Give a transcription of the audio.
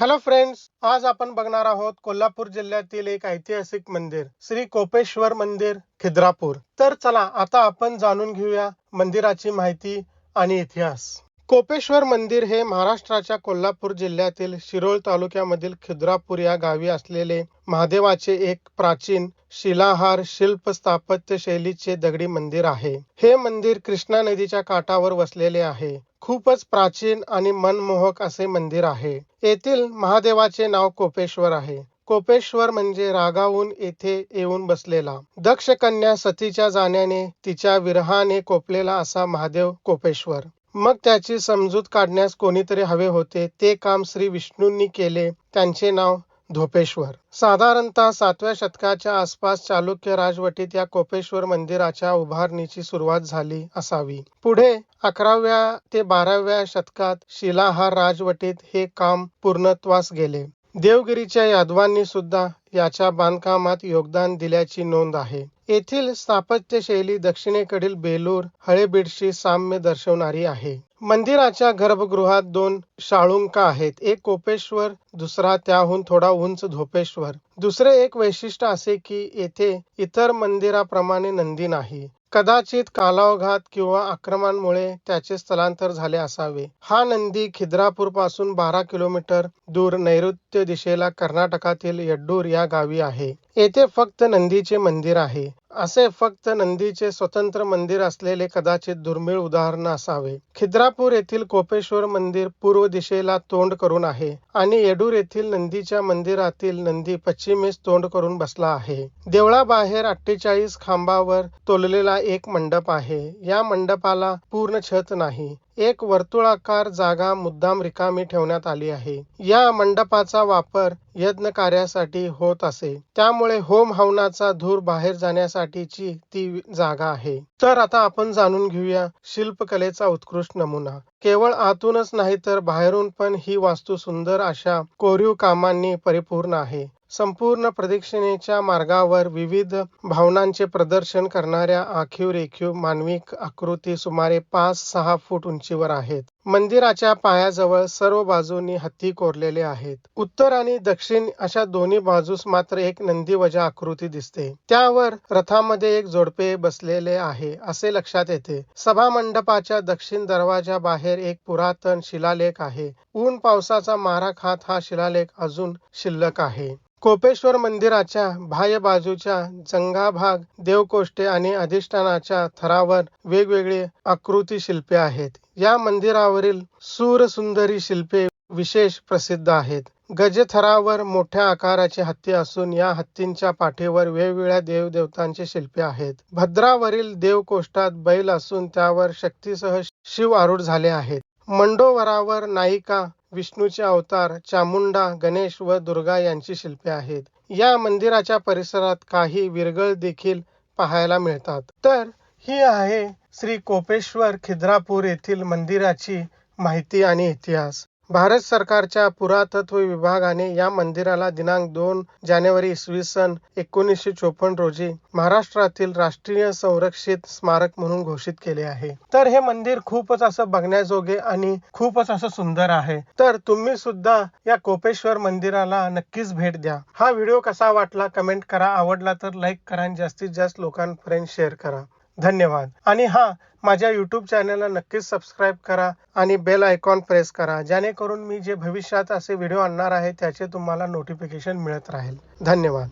Hello friends आज आपण बघणार आहोत कोल्हापूर जिल्ह्यातील एक ऐतिहासिक मंदिर श्री कोपेश्वर मंदिर खिद्रापूर. तर चला आता आपण जाणून घेऊया मंदिराची माहिती आणि इतिहास. कोपेश्वर मंदिर हे महाराष्ट्राच्या कोल्हापूर जिल्ह्यातील शिरोळ तालुक्यामधील खिद्रापूर या गावी असलेले महादेवाचे एक प्राचीन शिलाहार शिल्प स्थापत्य शैलीचे दगडी मंदिर आहे. हे मंदिर कृष्णा नदीच्या काठावर वसलेले आहे. खूपच प्राचीन आणि मनमोहक असे मंदिर आहे. येथील महादेवाचे नाव कोपेश्वर आहे. कोपेश्वर म्हणजे रागाहून येथे येऊन बसलेला. दक्ष कन्या सतीच्या जाण्याने तिच्या विरहाने कोपलेला असा महादेव कोपेश्वर. मग त्याची समजूत काढण्यास कोणीतरी हवे होते. ते काम श्री विष्णूंनी केले. त्यांचे नाव धोपेश्वर. साधारणतः सातव्या शतकाच्या आसपास चालुक्य राजवटीत या कोपेश्वर मंदिराच्या उभारणीची सुरुवात झाली असावी. पुढे अकराव्या ते बाराव्या शतकात शिलाहार राजवटीत हे काम पूर्णत्वास गेले. देवगिरीच्या यादवांनी सुद्धा याच्या बांधकामात योगदान दिल्याची नोंद आहे. येथील स्थापत्य शैली दक्षिणेकडील बेलूर हळेबीडशी साम्य दर्शवणारी आहे. मंदिराच्या गर्भगृहात दोन शाळुंका आहेत. एक कोपेश्वर दुसरा त्याहून थोडा उंच धोपेश्वर दुसरे एक वैशिष्ट्य असे की येथे इतर मंदिराप्रमाणे नंदी नाही. कदाचित कालावघात किंवा आक्रमणामुळे त्याचे स्थलांतर झाले असावे. हा नंदी खिद्रापूरपासून बारा किलोमीटर दूर नैऋत्य दिशेला कर्नाटकातील यड्डूर या गावी आहे. येथे फक्त नंदीचे मंदिर आहे. असे फक्त नंदीचे स्वतंत्र मंदिर असलेले कदाचित दुर्मिळ उदाहरण असावे. खिद्रापूर येथील कोपेश्वर मंदिर पूर्व दिशेला तोंड करून आहे आणि येडूर येथील नंदीच्या मंदिरातील नंदी पश्चिमेस तोंड करून बसला आहे. देवळाबाहेर अठ्ठेचाळीस खांबावर तोललेला एक मंडप आहे. या मंडपाला पूर्ण छत नाही. एक वर्तुळाकार जागा मुद्दाम रिकामी ठेवण्यात आली आहे. या मंडपाचा वापर यज्ञ कार्यासाठी होत असे. त्यामुळे होम हवनाचा धूर बाहेर जाण्यासाठीची ती जागा आहे. तर आता आपण जाणून घेऊया शिल्पकलेचा उत्कृष्ट नमुना. केवळ आतूनच नाही तर बाहेरून पण ही वास्तू सुंदर अशा कोरीव कामांनी परिपूर्ण आहे. संपूर्ण प्रदक्षिणेच्या मार्गावर विविध भावनांचे प्रदर्शन करणाऱ्या आखीव रेखीव मानवी आकृती सुमारे पाच सहा फूट उंचीवर आहेत. मंदिराच्या पायाजवळ सर्व बाजूंनी हत्ती कोरलेले आहेत. उत्तर आणि दक्षिण अशा दोन्ही बाजूस मात्र एक नंदीवजा आकृती दिसते. त्यावर रथामध्ये एक जोडपे बसलेले आहे असे लक्षात येते. सभा मंडपाच्या दक्षिण दरवाजा बाहेर एक पुरातन शिलालेख आहे. ऊन पावसाचा मारा खात हा शिलालेख अजून शिल्लक आहे. कोपेश्वर मंदिराच्या बाह्य बाजूच्या जंगाभाग देवकोष्ठे आणि अधिष्ठानाच्या थरावर वेगवेगळे आकृती शिल्पे आहेत. या मंदिरावरील सूरसुंदरी शिल्पे विशेष प्रसिद्ध आहेत. गजथरावर मोठ्या आकाराची हत्ती असून या हत्तींच्या पाठीवर वेगवेगळ्या देवदेवतांची शिल्पे आहेत. भद्रावरील देवकोष्ठात बैल असून त्यावर शक्तीसह शिव आरूढ झाले आहेत. मंडोवरावर नायिका विष्णूचे अवतार चामुंडा गणेश व दुर्गा यांची शिल्पे आहेत. या मंदिराच्या परिसरात काही विरगळ देखील पाहायला मिळतात. तर ही आहे श्री कोपेश्वर खिद्रापूर येथील मंदिराची माहिती आणि इतिहास. भारत सरकारच्या पुरातत्व विभागाने या मंदिराला दिनांक दोन जानेवारी इसवी सन एकोणीसशे चोपन्न रोजी महाराष्ट्रातील राष्ट्रीय संरक्षित स्मारक म्हणून घोषित केले आहे. तर हे मंदिर खूपच असं बघण्याजोगे आणि खूपच असं सुंदर आहे. तर तुम्ही सुद्धा या कोपेश्वर मंदिराला नक्कीच भेट द्या. हा व्हिडिओ कसा वाटला कमेंट करा. आवडला तर लाईक करा आणि जास्तीत जास्त लोकांपर्यंत शेअर करा. धन्यवाद. आणि हा माझ्या यूट्यूब चॅनलला नक्कीच सबस्क्राईब करा आणि बेल आयकॉन प्रेस करा जेणेकरून मी जे भविष्यात असे व्हिडिओ आणणार आहे त्याचे तुम्हाला नोटिफिकेशन मिळत राहील. धन्यवाद.